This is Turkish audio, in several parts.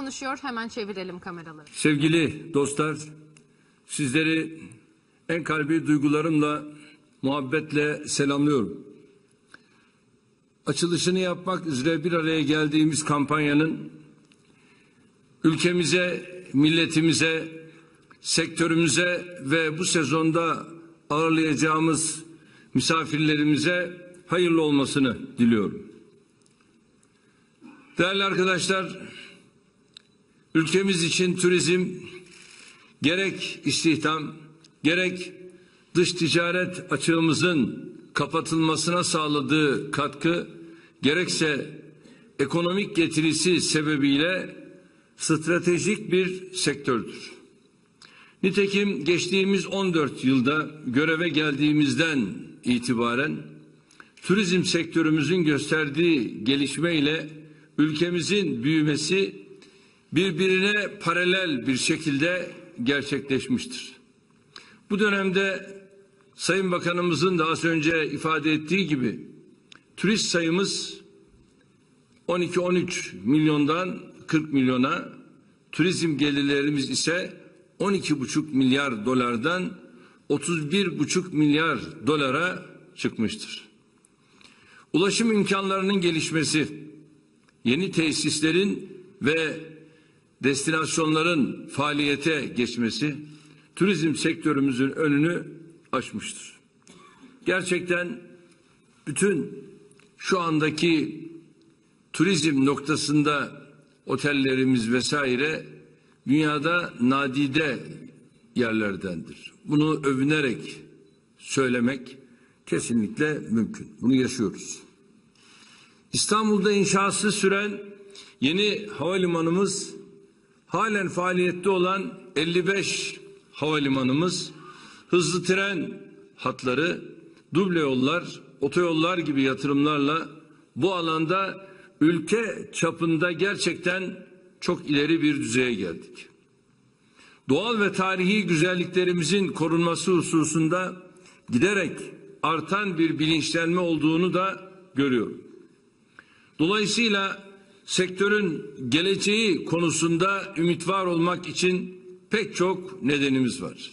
konuşuyor. Hemen çevirelim kameraları. Sevgili dostlar, sizleri en kalbi duygularımla, muhabbetle selamlıyorum. Açılışını yapmak üzere bir araya geldiğimiz kampanyanın ülkemize, milletimize, sektörümüze ve bu sezonda ağırlayacağımız misafirlerimize hayırlı olmasını diliyorum. Değerli arkadaşlar, ülkemiz için turizm gerek istihdam, gerek dış ticaret açığımızın kapatılmasına sağladığı katkı, gerekse ekonomik getirisi sebebiyle stratejik bir sektördür. Nitekim geçtiğimiz 14 yılda göreve geldiğimizden itibaren turizm sektörümüzün gösterdiği gelişmeyle ülkemizin büyümesi birbirine paralel bir şekilde gerçekleşmiştir. Bu dönemde Sayın Bakanımızın da az önce ifade ettiği gibi turist sayımız 12-13 milyondan 40 milyona, turizm gelirlerimiz ise 12,5 milyar dolardan 31,5 milyar dolara çıkmıştır. Ulaşım imkanlarının gelişmesi, yeni tesislerin ve destinasyonların faaliyete geçmesi turizm sektörümüzün önünü açmıştır. Gerçekten bütün şu andaki turizm noktasında otellerimiz vesaire dünyada nadide yerlerdendir. Bunu övünerek söylemek kesinlikle mümkün. Bunu yaşıyoruz. İstanbul'da inşası süren yeni havalimanımız halen faaliyette olan 55 havalimanımız, hızlı tren hatları, duble yollar, otoyollar gibi yatırımlarla bu alanda ülke çapında gerçekten çok ileri bir düzeye geldik. Doğal ve tarihi güzelliklerimizin korunması hususunda giderek artan bir bilinçlenme olduğunu da görüyorum. Dolayısıyla sektörün geleceği konusunda ümit var olmak için pek çok nedenimiz var.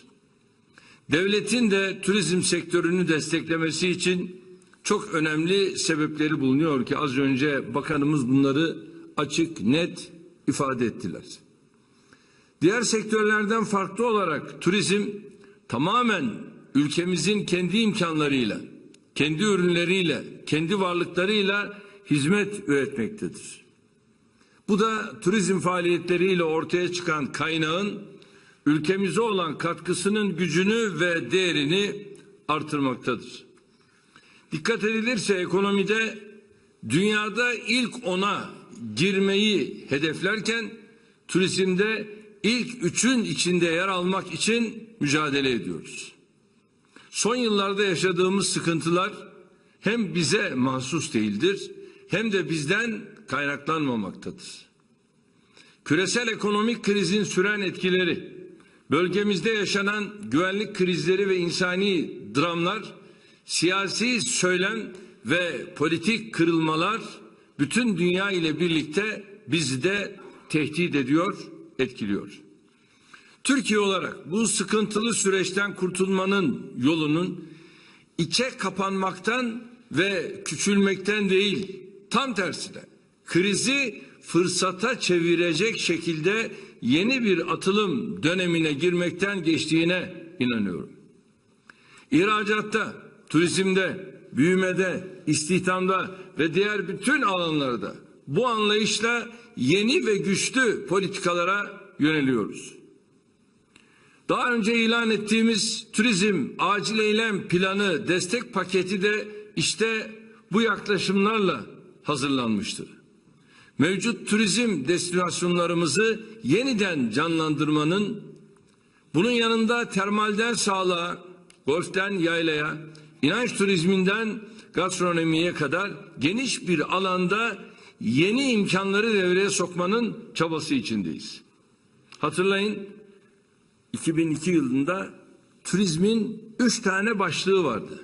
Devletin de turizm sektörünü desteklemesi için çok önemli sebepleri bulunuyor ki az önce bakanımız bunları açık net ifade ettiler. Diğer sektörlerden farklı olarak turizm tamamen ülkemizin kendi imkanlarıyla, kendi ürünleriyle, kendi varlıklarıyla hizmet üretmektedir. Bu da turizm faaliyetleriyle ortaya çıkan kaynağın ülkemize olan katkısının gücünü ve değerini artırmaktadır. Dikkat edilirse ekonomide dünyada ilk ona girmeyi hedeflerken turizmde ilk üçün içinde yer almak için mücadele ediyoruz. Son yıllarda yaşadığımız sıkıntılar hem bize mahsus değildir hem de bizden kaynaklanmamaktadır. Küresel ekonomik krizin süren etkileri, bölgemizde yaşanan güvenlik krizleri ve insani dramlar, siyasi söylem ve politik kırılmalar bütün dünya ile birlikte bizi de tehdit ediyor, etkiliyor. Türkiye olarak bu sıkıntılı süreçten kurtulmanın yolunun içe kapanmaktan ve küçülmekten değil, tam tersine krizi fırsata çevirecek şekilde yeni bir atılım dönemine girmekten geçtiğine inanıyorum. İhracatta, turizmde, büyümede, istihdamda ve diğer bütün alanlarda bu anlayışla yeni ve güçlü politikalara yöneliyoruz. Daha önce ilan ettiğimiz turizm acil eylem planı destek paketi de işte bu yaklaşımlarla hazırlanmıştır. Mevcut turizm destinasyonlarımızı yeniden canlandırmanın bunun yanında termalden sağlığa, golften yaylaya, inanç turizminden gastronomiye kadar geniş bir alanda yeni imkanları devreye sokmanın çabası içindeyiz. Hatırlayın 2002 yılında turizmin üç tane başlığı vardı.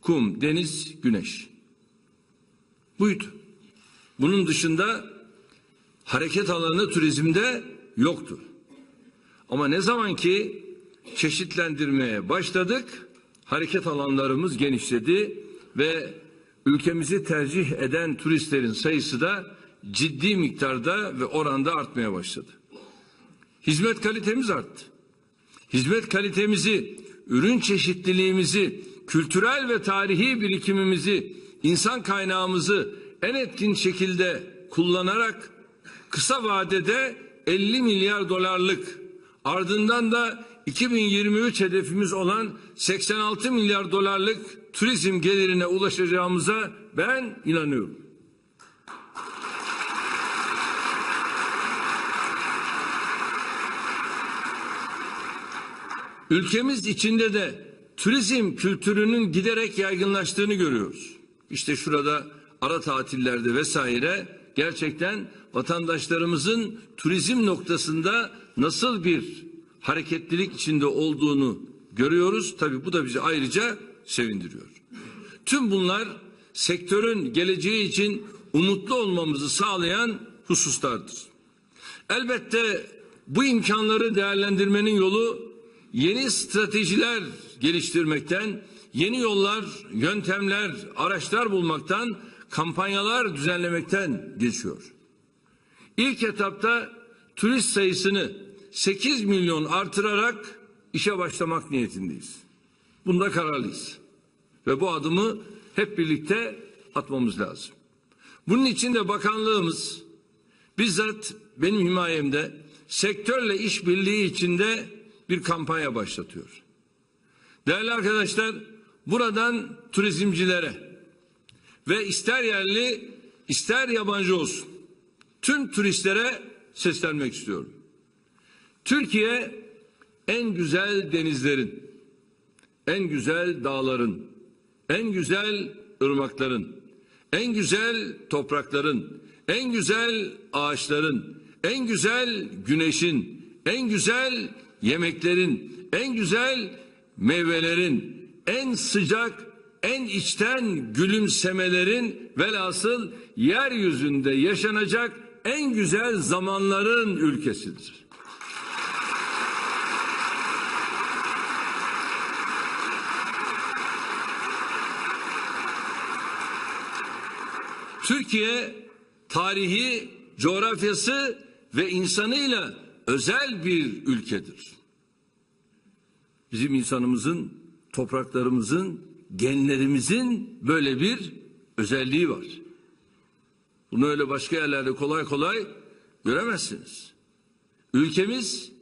Kum, deniz, güneş. Buydu. Bunun dışında hareket alanı turizmde yoktu. Ama ne zaman ki çeşitlendirmeye başladık, hareket alanlarımız genişledi ve ülkemizi tercih eden turistlerin sayısı da ciddi miktarda ve oranda artmaya başladı. Hizmet kalitemiz arttı. Hizmet kalitemizi, ürün çeşitliliğimizi, kültürel ve tarihi birikimimizi, insan kaynağımızı en etkin şekilde kullanarak kısa vadede 50 milyar dolarlık ardından da 2023 hedefimiz olan 86 milyar dolarlık turizm gelirine ulaşacağımıza ben inanıyorum. Ülkemiz içinde de turizm kültürünün giderek yaygınlaştığını görüyoruz. İşte şurada ara tatillerde vesaire gerçekten vatandaşlarımızın turizm noktasında nasıl bir hareketlilik içinde olduğunu görüyoruz. Tabii bu da bizi ayrıca sevindiriyor. Tüm bunlar sektörün geleceği için umutlu olmamızı sağlayan hususlardır. Elbette bu imkanları değerlendirmenin yolu yeni stratejiler geliştirmekten, yeni yollar, yöntemler, araçlar bulmaktan, kampanyalar düzenlemekten geçiyor. İlk etapta turist sayısını 8 milyon artırarak işe başlamak niyetindeyiz. Bunda kararlıyız. Ve bu adımı hep birlikte atmamız lazım. Bunun için de bakanlığımız bizzat benim himayemde sektörle işbirliği içinde bir kampanya başlatıyor. Değerli arkadaşlar, buradan turizmcilere ve ister yerli ister yabancı olsun tüm turistlere seslenmek istiyorum. Türkiye en güzel denizlerin, en güzel dağların, en güzel ırmakların, en güzel toprakların, en güzel ağaçların, en güzel güneşin, en güzel yemeklerin, en güzel meyvelerin, en sıcak, en içten gülümsemelerin velhasıl yeryüzünde yaşanacak en güzel zamanların ülkesidir. Türkiye tarihi, coğrafyası ve insanıyla özel bir ülkedir. Bizim insanımızın, topraklarımızın, genlerimizin böyle bir özelliği var. Bunu öyle başka yerlerde kolay kolay göremezsiniz. Ülkemiz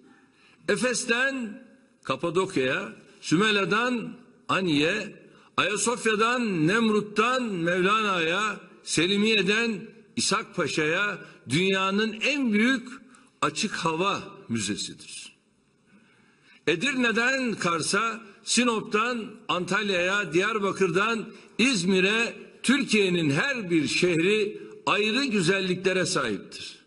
Efes'ten Kapadokya'ya, Sümela'dan Aniye, Ayasofya'dan Nemrut'tan Mevlana'ya, Selimiye'den İshak Paşa'ya dünyanın en büyük açık hava müzesidir. Edirne'den Kars'a, Sinop'tan Antalya'ya, Diyarbakır'dan İzmir'e Türkiye'nin her bir şehri ayrı güzelliklere sahiptir.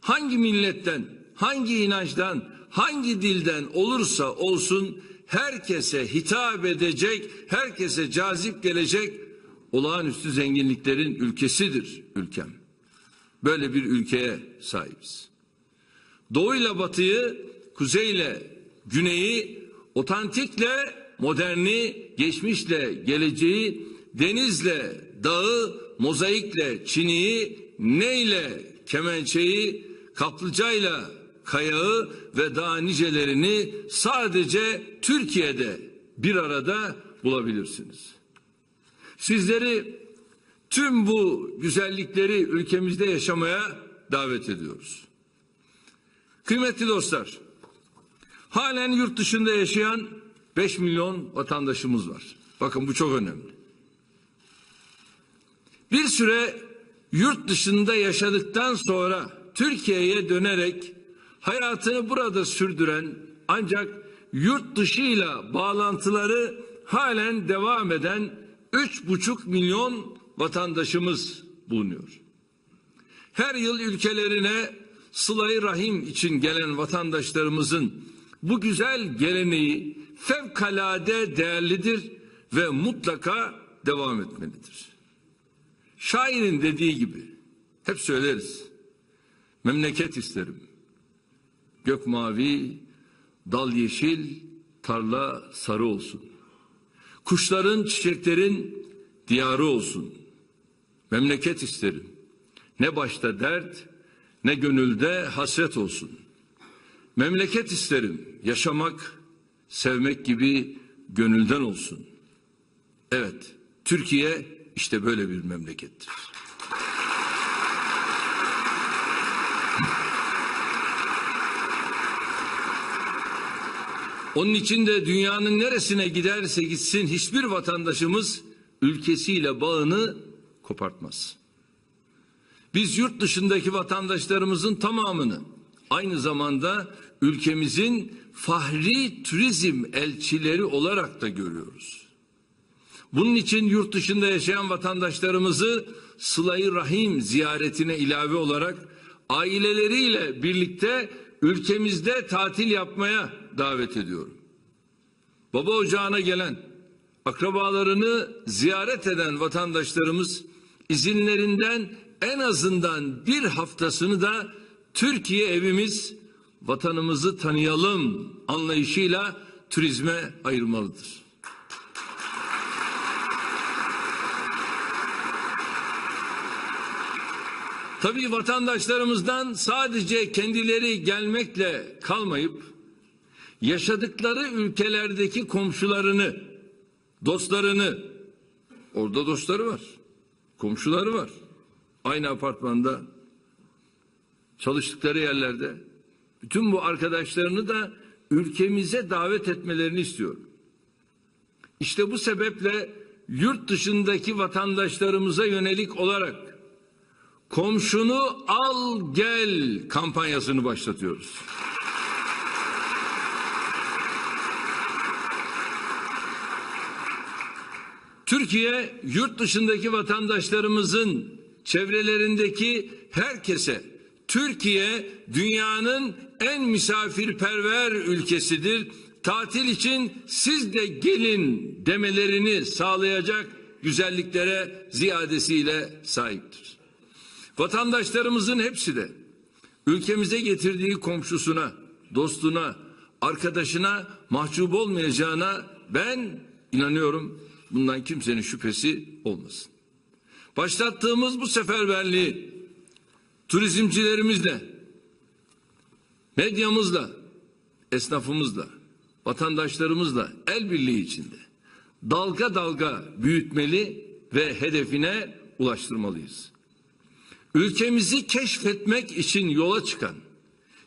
Hangi milletten, hangi inançtan, hangi dilden olursa olsun herkese hitap edecek, herkese cazip gelecek olağanüstü zenginliklerin ülkesidir ülkem. Böyle bir ülkeye sahibiz. Doğuyla batıyı, kuzeyle güneyi, otantikle moderni, geçmişle geleceği, denizle dağı, mozaikle çiniyi, neyle kemençeyi, kaplıcayla kayağı ve daha nicelerini sadece Türkiye'de bir arada bulabilirsiniz. Sizleri tüm bu güzellikleri ülkemizde yaşamaya davet ediyoruz. Kıymetli dostlar, halen yurt dışında yaşayan 5 milyon vatandaşımız var. Bakın bu çok önemli. Bir süre yurt dışında yaşadıktan sonra Türkiye'ye dönerek hayatını burada sürdüren ancak yurt dışıyla bağlantıları halen devam eden üç buçuk milyon vatandaşımız bulunuyor. Her yıl ülkelerine sılayı rahim için gelen vatandaşlarımızın bu güzel geleneği fevkalade değerlidir ve mutlaka devam etmelidir. Şairin dediği gibi hep söyleriz. memleket isterim. Gök mavi, dal yeşil, tarla sarı olsun. Kuşların, çiçeklerin diyarı olsun. Memleket isterim. Ne başta dert, ne gönülde hasret olsun. Memleket isterim. Yaşamak, sevmek gibi gönülden olsun. Evet, Türkiye işte böyle bir memlekettir. Onun için de dünyanın neresine giderse gitsin hiçbir vatandaşımız ülkesiyle bağını kopartmaz. Biz yurt dışındaki vatandaşlarımızın tamamını aynı zamanda ülkemizin fahri turizm elçileri olarak da görüyoruz. Bunun için yurt dışında yaşayan vatandaşlarımızı Sıla-i Rahim ziyaretine ilave olarak aileleriyle birlikte ülkemizde tatil yapmaya davet ediyorum. Baba ocağına gelen, akrabalarını ziyaret eden vatandaşlarımız izinlerinden en azından bir haftasını da Türkiye evimiz, vatanımızı tanıyalım anlayışıyla turizme ayırmalıdır. Tabii vatandaşlarımızdan sadece kendileri gelmekle kalmayıp yaşadıkları ülkelerdeki komşularını, dostlarını, orada dostları var, komşuları var. Aynı apartmanda, çalıştıkları yerlerde. Bütün bu arkadaşlarını da ülkemize davet etmelerini istiyorum. İşte bu sebeple yurt dışındaki vatandaşlarımıza yönelik olarak komşunu al gel kampanyasını başlatıyoruz. Türkiye yurt dışındaki vatandaşlarımızın çevrelerindeki herkese Türkiye dünyanın en misafirperver ülkesidir. Tatil için siz de gelin demelerini sağlayacak güzelliklere ziyadesiyle sahiptir. Vatandaşlarımızın hepsi de ülkemize getirdiği komşusuna, dostuna, arkadaşına mahcup olmayacağına ben inanıyorum. Bundan kimsenin şüphesi olmasın. Başlattığımız bu seferberliği turizmcilerimizle, medyamızla, esnafımızla, vatandaşlarımızla el birliği içinde dalga dalga büyütmeli ve hedefine ulaştırmalıyız. Ülkemizi keşfetmek için yola çıkan,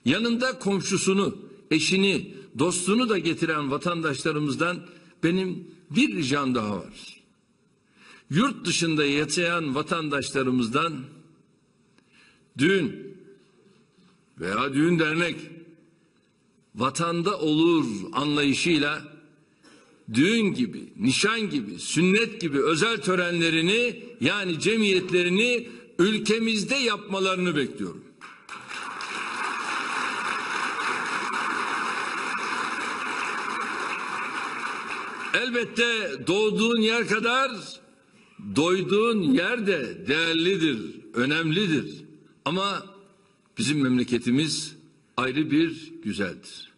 yanında komşusunu, eşini, dostunu da getiren vatandaşlarımızdan benim bir ricam daha var. Yurt dışında yaşayan vatandaşlarımızdan düğün veya düğün dernek vatanda olur anlayışıyla düğün gibi, nişan gibi, sünnet gibi özel törenlerini yani cemiyetlerini ülkemizde yapmalarını bekliyorum. Elbette doğduğun yer kadar doyduğun yer de değerlidir, önemlidir. Ama bizim memleketimiz ayrı bir güzeldir.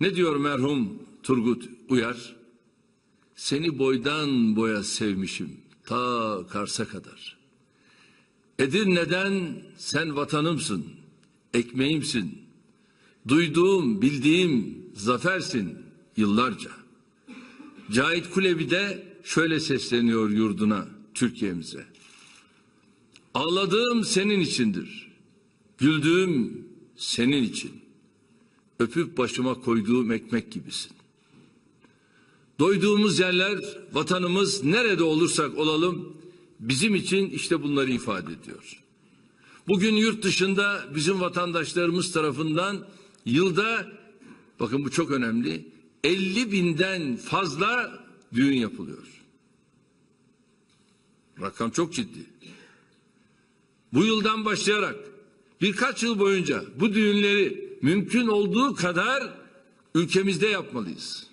Ne diyor merhum Turgut Uyar? Seni boydan boya sevmişim ta Kars'a kadar. Edirne'den sen vatanımsın, ekmeğimsin. Duyduğum, bildiğim zafersin yıllarca. Cahit Kulebi de şöyle sesleniyor yurduna, Türkiye'mize. Ağladığım senin içindir. Güldüğüm senin için. Öpüp başıma koyduğum ekmek gibisin. Doyduğumuz yerler, vatanımız nerede olursak olalım bizim için işte bunları ifade ediyor. Bugün yurt dışında bizim vatandaşlarımız tarafından yılda bakın bu çok önemli 50 binden fazla düğün yapılıyor. Rakam çok ciddi. Bu yıldan başlayarak birkaç yıl boyunca bu düğünleri mümkün olduğu kadar ülkemizde yapmalıyız.